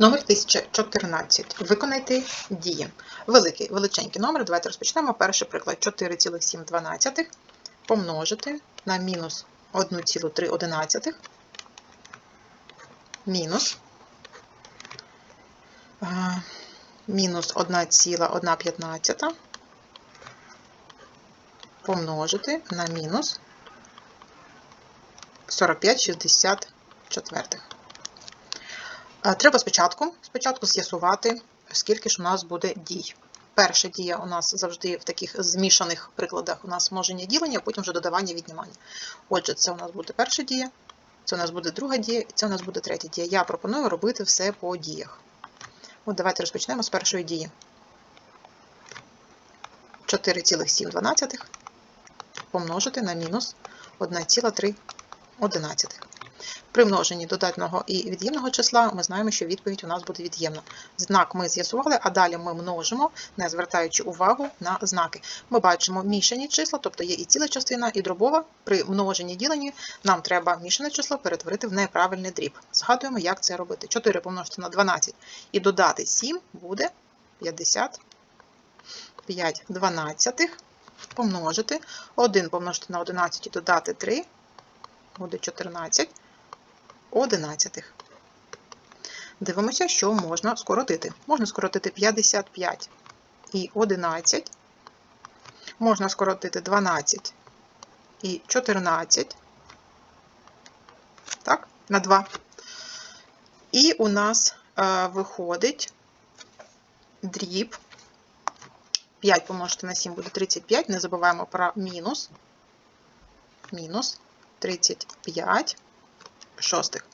Номер 1014. Виконайте дії. Великий, величенький номер. Давайте розпочнемо. Перший приклад 4,7 помножити на мінус 1,3 мінус а, мінус 1,1 помножити на мінус 45,64. Е, Треба спочатку, спочатку з'ясувати, скільки ж у нас буде дій. Перша дія у нас завжди в таких змішаних прикладах у нас множення ділення, а потім вже додавання віднімання. Отже, це у нас буде перша дія, це у нас буде друга дія, і це у нас буде третя дія. Я пропоную робити все по діях. От давайте розпочнемо з першої дії. 4,7 помножити на мінус 1,3. При множенні додатного і від'ємного числа ми знаємо, що відповідь у нас буде від'ємна. Знак ми з'ясували, а далі ми множимо, не звертаючи увагу на знаки. Ми бачимо мішані числа, тобто є і ціла частина, і дробова. При множенні діленні нам треба мішане число перетворити в неправильний дріб. Згадуємо, як це робити. 4 помножити на 12 і додати 7 буде 55 дванадцятих помножити. 1 помножити на 11 і додати 3 буде 14 одинадцятих. Дивимося, що можна скоротити. Можна скоротити 55 і 11. Можна скоротити 12 і 14. Так, на 2. І у нас е, виходить дріб. 5 помножити на 7 буде 35. Не забуваємо про мінус. Мінус 35 шостих.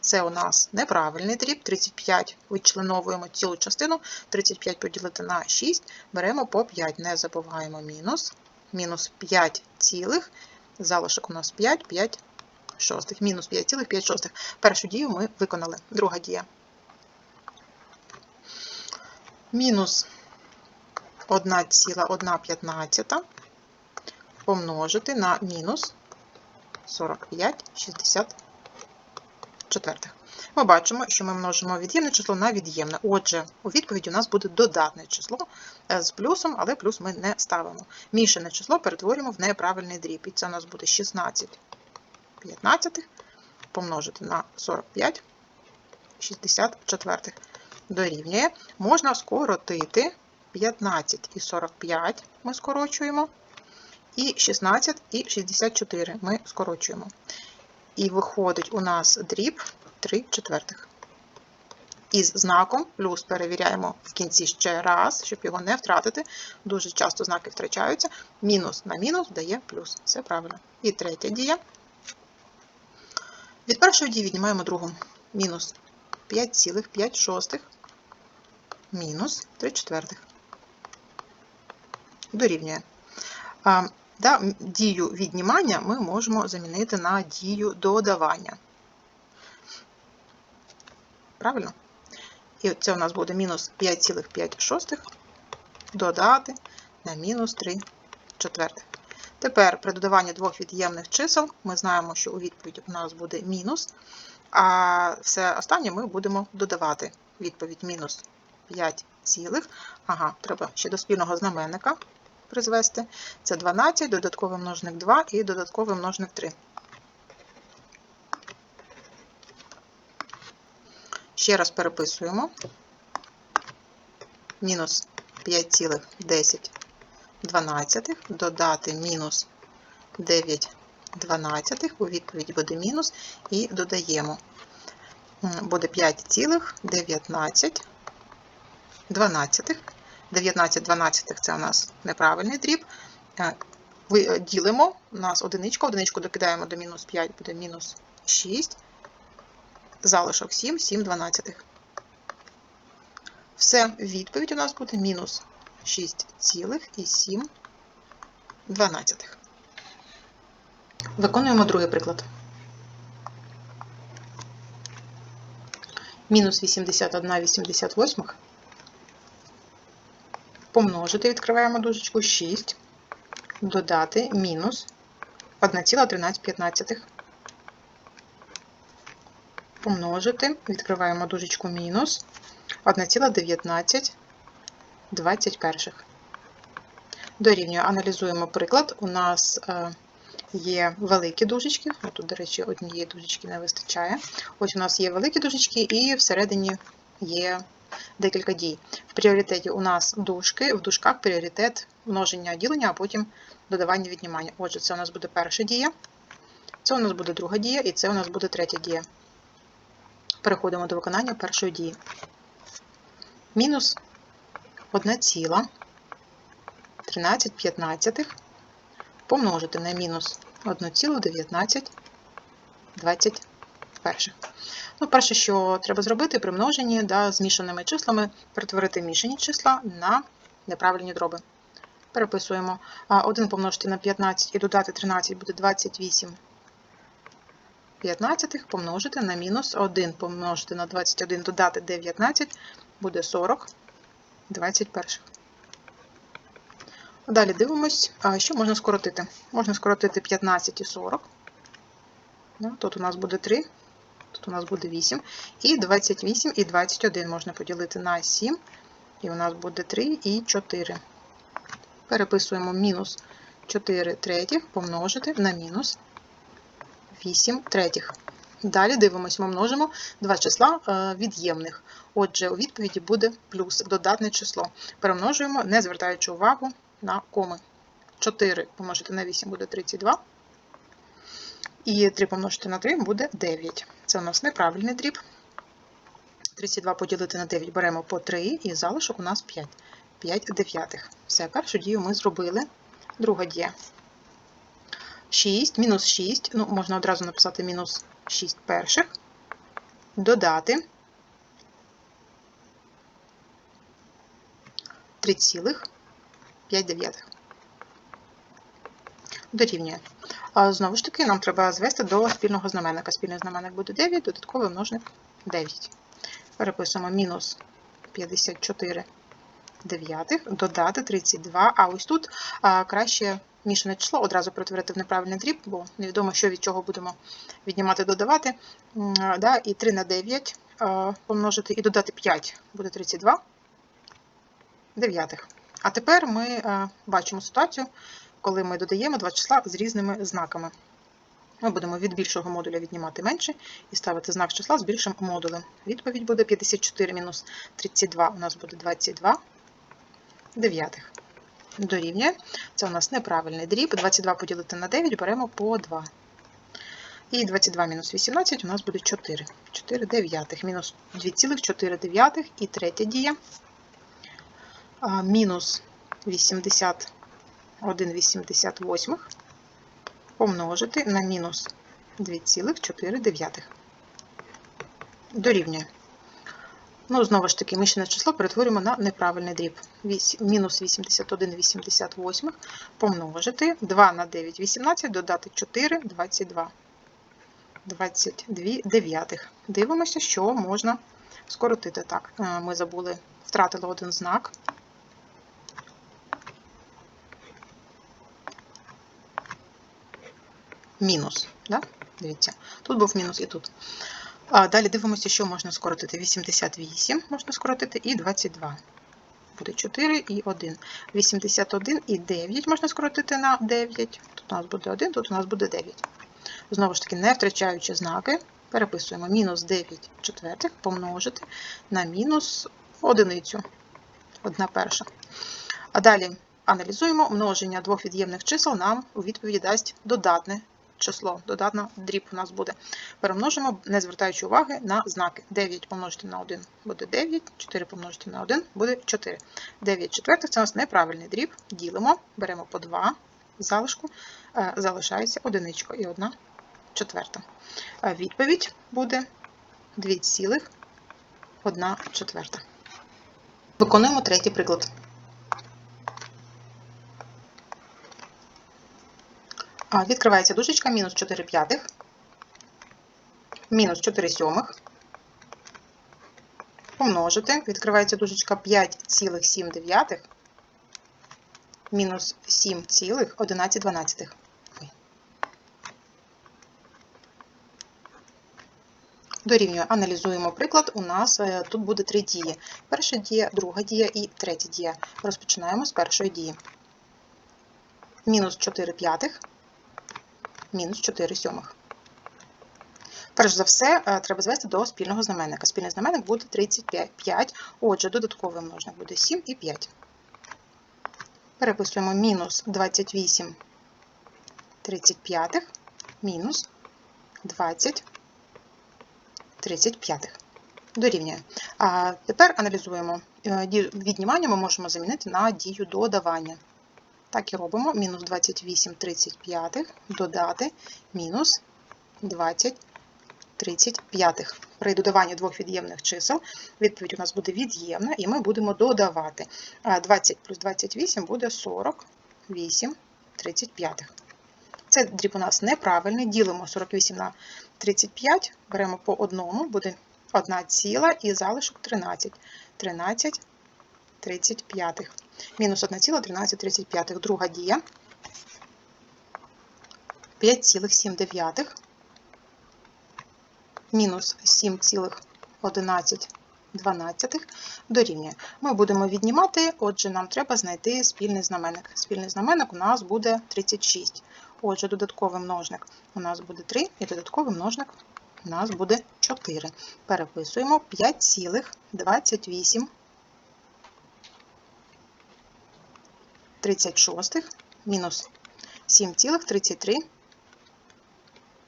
Це у нас неправильний дріб. 35 вичленовуємо цілу частину. 35 поділити на 6, беремо по 5. Не забуваємо мінус. Мінус 5 цілих. Залишок у нас 5, 5 шостих. Мінус 5 цілих, 5 шостих. Першу дію ми виконали. Друга дія. Мінус 1,1 помножити на мінус 45, 60 четвертих. Ми бачимо, що ми множимо від'ємне число на від'ємне. Отже, у відповіді у нас буде додатне число з плюсом, але плюс ми не ставимо. Мішане число перетворюємо в неправильний дріб. І це у нас буде 16 15 помножити на 45 64 дорівнює. Можна скоротити 15 і 45 ми скорочуємо. І 16 і 64 ми скорочуємо. І виходить у нас дріб 3 четвертих. Із знаком плюс перевіряємо в кінці ще раз, щоб його не втратити. Дуже часто знаки втрачаються. Мінус на мінус дає плюс. Все правильно. І третя дія. Від першої дії віднімаємо другу. Мінус 5,5 мінус 3 четвертих. Дорівнює. Да, дію віднімання ми можемо замінити на дію додавання. Правильно? І це у нас буде мінус 5,5 додати на мінус 3 четвертих. Тепер при додаванні двох від'ємних чисел ми знаємо, що у відповіді у нас буде мінус, а все останнє ми будемо додавати. Відповідь мінус 5, цілих. ага, треба ще до спільного знаменника призвести. Це 12, додатковий множник 2 і додатковий множник 3. Ще раз переписуємо. Мінус 5,10 12, додати мінус 9 12, у відповідь буде мінус, і додаємо. Буде 5,19 12. 19 12 це у нас неправильний дріб. Ділимо, у нас одиничка, одиничку докидаємо до мінус 5, буде мінус 6, залишок 7, 7 дванадцятих. Все, відповідь у нас буде мінус 6,7 дванадцятих. Виконуємо другий приклад. Мінус 81 88 помножити, відкриваємо дужечку 6, додати мінус 1,13. помножити, відкриваємо дужечку мінус 1,19 21. Дорівнює, аналізуємо приклад. У нас е, є великі дужечки. Тут, до речі, однієї дужечки не вистачає. Ось у нас є великі дужечки, і всередині є декілька дій. В пріоритеті у нас дужки, в дужках пріоритет множення ділення, а потім додавання віднімання. Отже, це у нас буде перша дія, це у нас буде друга дія, і це у нас буде третя дія. Переходимо до виконання першої дії. Мінус 1,13 помножити на мінус 1,19 21. Ну, перше, що треба зробити при множенні да, змішаними числами, перетворити мішані числа на неправильні дроби. Переписуємо 1 помножити на 15 і додати 13 буде 28 15 помножити на мінус 1 помножити на 21, додати 19 буде 40 21. Далі дивимось, що можна скоротити. Можна скоротити 15 і 40. Тут у нас буде 3, тут у нас буде 8. І 28 і 21 можна поділити на 7. І у нас буде 3 і 4. Переписуємо мінус 4 третіх помножити на мінус 8 третіх. Далі дивимося, ми множимо два числа е, від'ємних. Отже, у відповіді буде плюс додатне число. Перемножуємо, не звертаючи увагу на коми. 4 помножити на 8 буде 32. І 3 помножити на 3 буде 9. Це у нас неправильний дріб. 32 поділити на 9 беремо по 3, і залишок у нас 5. 5 дев'ятих. Все, першу дію ми зробили. Друга дія. 6, мінус 6, ну, можна одразу написати мінус 6 перших. Додати 3,5 дев'ятих. Дорівнює. Знову ж таки, нам треба звести до спільного знаменника. Спільний знаменник буде 9, додатковий множник 9. Переписуємо мінус 54 дев'ятих, додати 32. А ось тут краще мішане число одразу перетворити в неправильний дріб, бо невідомо, що від чого будемо віднімати, додавати. Да, І 3 на 9 а, помножити і додати 5 буде 32 дев'ятих. А тепер ми бачимо ситуацію, коли ми додаємо два числа з різними знаками. Ми будемо від більшого модуля віднімати менше і ставити знак числа з більшим модулем. Відповідь буде 54 мінус 32, у нас буде 22 дев'ятих. Дорівнює. Це у нас неправильний дріб. 22 поділити на 9 беремо по 2. І 22 мінус 18 у нас буде 4. 4 дев'ятих. Мінус 2,4 дев'ятих. І третя дія. Мінус 81 88 помножити на мінус 2,4. Дорівнює. Ну, знову ж таки, мішане число перетворюємо на неправильний дріб. Мінус 81 88 помножити 2 на 9 18, додати 4 22. 22 дев'ятих. Дивимося, що можна скоротити. Так, е, ми забули, втратили один знак. Мінус. Да? Дивіться, тут був мінус і тут. А Далі дивимося, що можна скоротити. 88 можна скоротити і 22. Буде 4 і 1. 81 і 9 можна скоротити на 9. Тут у нас буде 1, тут у нас буде 9. Знову ж таки, не втрачаючи знаки, переписуємо мінус 9 четвертих помножити на мінус одиницю. Одна перша. А далі аналізуємо множення двох від'ємних чисел нам у відповіді дасть додатне число, додатна дріб у нас буде. Перемножимо, не звертаючи уваги на знаки. 9 помножити на 1 буде 9, 4 помножити на 1 буде 4. 9 четвертих це у нас неправильний дріб. Ділимо, беремо по 2 залишку, е, залишається одиничка і 1 четверта. Е, відповідь буде 2,1 четверта. Виконуємо третій приклад. Відкривається дужечка мінус 4 п'ятих, мінус 4 сьомих. Помножити. Відкривається дужечка 5,7 дев'ятих, мінус 7,11 дванадцятих. Дорівнює, аналізуємо приклад. У нас е, тут буде три дії. Перша дія, друга дія і третя дія. Розпочинаємо з першої дії. Мінус 4 п'ятих, мінус 4 сьомих. Перш за все, е, треба звести до спільного знаменника. Спільний знаменник буде 35. Отже, додатковий множник буде 7 і 5. Переписуємо мінус 28 35 мінус 20 35. Дорівнює. А тепер аналізуємо. Е, віднімання ми можемо замінити на дію додавання. Так і робимо. Мінус 28 35 додати мінус 20 35. При додаванні двох від'ємних чисел відповідь у нас буде від'ємна, і ми будемо додавати. 20 плюс 28 буде 48 35. Це дріб у нас неправильний. Ділимо 48 на 35, беремо по одному, буде 1 ціла і залишок 13. 13 35. Мінус 1 ціла 13 35. Друга дія. 5,7 мінус 7,11 дорівнює. Ми будемо віднімати, отже, нам треба знайти спільний знаменник. Спільний знаменник у нас буде 36. Отже, додатковий множник у нас буде 3, і додатковий множник у нас буде 4. Переписуємо 5,28 36 мінус 7,33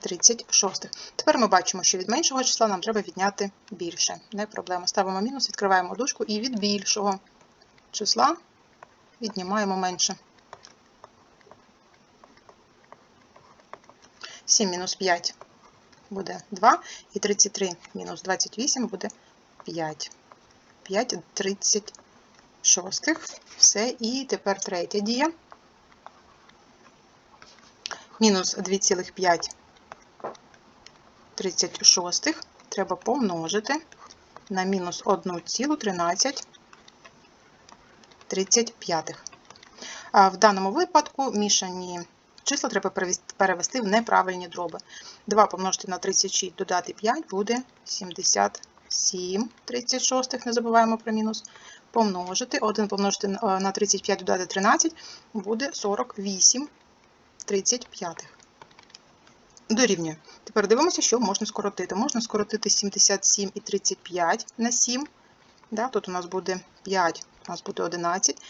36. Тепер ми бачимо, що від меншого числа нам треба відняти більше. Не проблема. Ставимо мінус, відкриваємо дужку і від більшого числа віднімаємо менше. 7 мінус 5 буде 2, і 33 мінус 28 буде 5. 5 36. Все, і тепер третя дія. Мінус 2,5 36 треба помножити на мінус 1,13 35. А в даному випадку мішані числа треба перевести в неправильні дроби. 2 помножити на 36, додати 5 буде 77 36, не забуваємо про мінус. Помножити, 1 помножити на 35, додати 13, буде 48 35. Дорівнює. Тепер дивимося, що можна скоротити. Можна скоротити 77 і 35 на 7. Да, Тут у нас буде 5, у нас буде 11.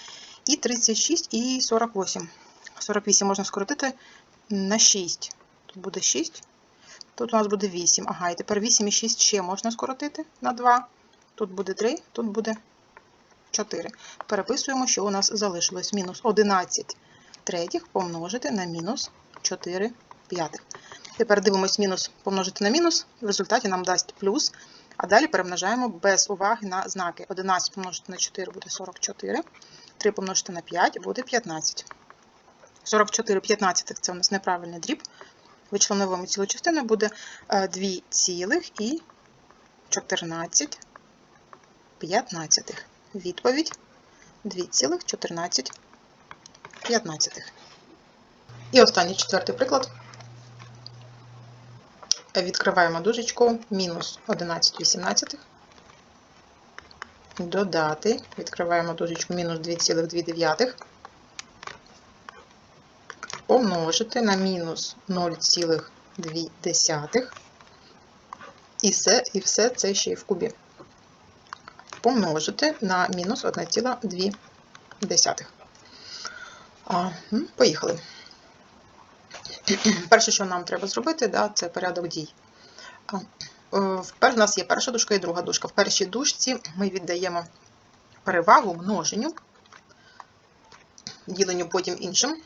І 36 і 48. 48 можна скоротити на 6. Тут буде 6. Тут у нас буде 8. Ага, і тепер 8 і 6 ще можна скоротити на 2. Тут буде 3, тут буде 4. Переписуємо, що у нас залишилось. Мінус 11 третіх помножити на мінус 4 п'ятих. Тепер дивимось мінус помножити на мінус, в результаті нам дасть плюс. А далі перемножаємо без уваги на знаки. 11 помножити на 4 буде 44, 3 помножити на 5 буде 15. 44 15 це у нас неправильний дріб. Вичленовуємо цілу частину буде 2 цілих і 14 15. Відповідь 2,14. І останній четвертий приклад. Відкриваємо дужечку, мінус 11 18. Додати, відкриваємо дужечку мінус 2,2. Помножити на мінус 0,2. І все, і все це ще й в кубі. Помножити на мінус 1,2. Поїхали. Перше, що нам треба зробити, це порядок дій. У нас є перша дужка і друга дужка. В першій дужці ми віддаємо перевагу множенню, діленню потім іншим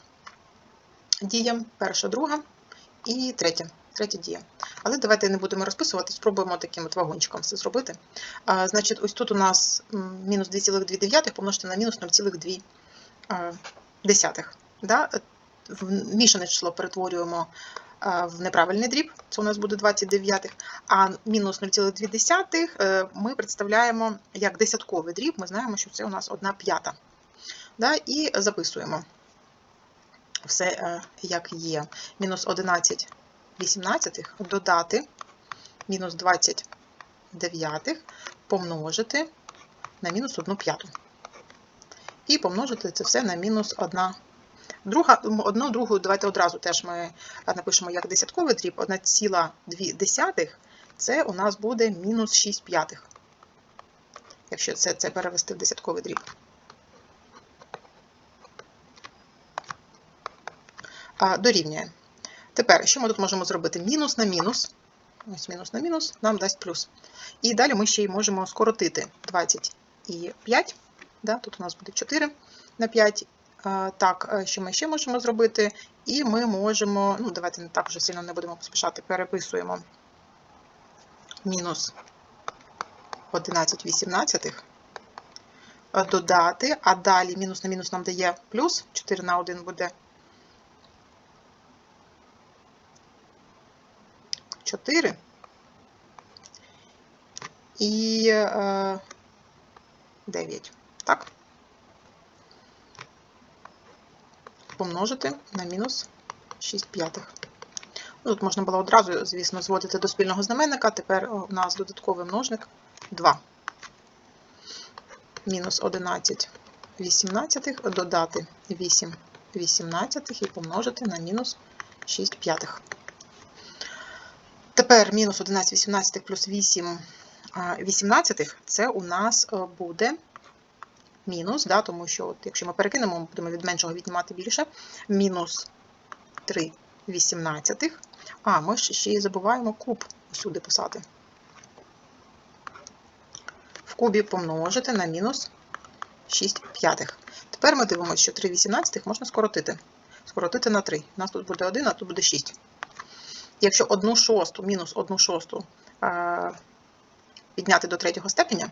діям, перша, друга і третя. Третя дія. Але давайте не будемо розписувати, спробуємо таким от вагончиком все зробити. А, Значить, ось тут у нас мінус 2,2 помножити на мінус 0,2. Да? мішане число перетворюємо в неправильний дріб, це у нас буде 29, а мінус 0,2 е, ми представляємо як десятковий дріб, ми знаємо, що це у нас 1 п'ята. Да, І записуємо все, е, як є. Мінус 11 18 додати мінус 29 помножити на мінус 1 п'яту. І помножити це все на мінус 1. Друга, одну другу давайте одразу теж ми напишемо як десятковий дріб. 1,2 десятих це у нас буде мінус 6 п'ятих. Якщо це, це перевести в десятковий дріб. Дорівнює. Тепер, що ми тут можемо зробити? Мінус на мінус. Ось мінус на мінус нам дасть плюс. І далі ми ще й можемо скоротити 20 і 5. Да? Тут у нас буде 4 на 5. Так, е, що ми ще можемо зробити? І ми можемо, ну, давайте не так вже сильно не будемо поспішати, переписуємо мінус 11 18 додати, а далі мінус на мінус нам дає плюс, 4 на 1 буде 4 і е, 9. Так? Помножити на мінус 6 п'ятих. Ну, Тут можна було одразу, звісно, зводити до спільного знаменника. Тепер у нас додатковий множник 2. Мінус 11 18 додати 8 18 і помножити на мінус 6 п'ятих. Тепер мінус 11 18 плюс 8 18 це у нас е, буде мінус, да, тому що от, якщо ми перекинемо, ми будемо від меншого віднімати більше. Мінус 3 18. А, ми ще й забуваємо куб усюди писати. В кубі помножити на мінус 6 п'ятих. Тепер ми дивимося, що 3 18 можна скоротити. Скоротити на 3. У нас тут буде 1, а тут буде 6. Якщо 1 шосту мінус 1 шосту е, підняти до третього степеня,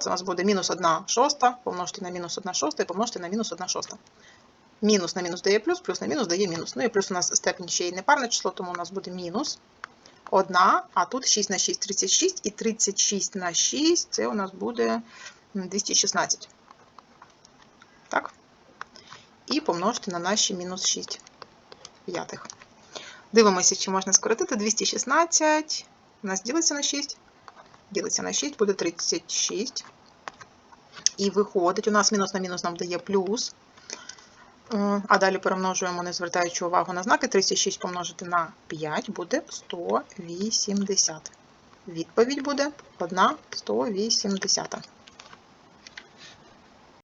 це у нас буде мінус 1 шоста, помножити на мінус 1 шоста і помножити на мінус 1 шоста. Мінус на мінус дає плюс, плюс на мінус дає мінус. Ну і плюс у нас степень ще й не парне число, тому у нас буде мінус 1, а тут 6 на 6 36, і 36 на 6 це у нас буде 216. Так? І помножити на наші мінус 6 п'ятих. Дивимося, чи можна скоротити 216. У нас ділиться на 6. Ділиться на 6, буде 36. І виходить, у нас мінус на мінус нам дає плюс. Е, А далі перемножуємо, не звертаючи увагу на знаки, 36 помножити на 5 буде 180. Відповідь буде 1 180.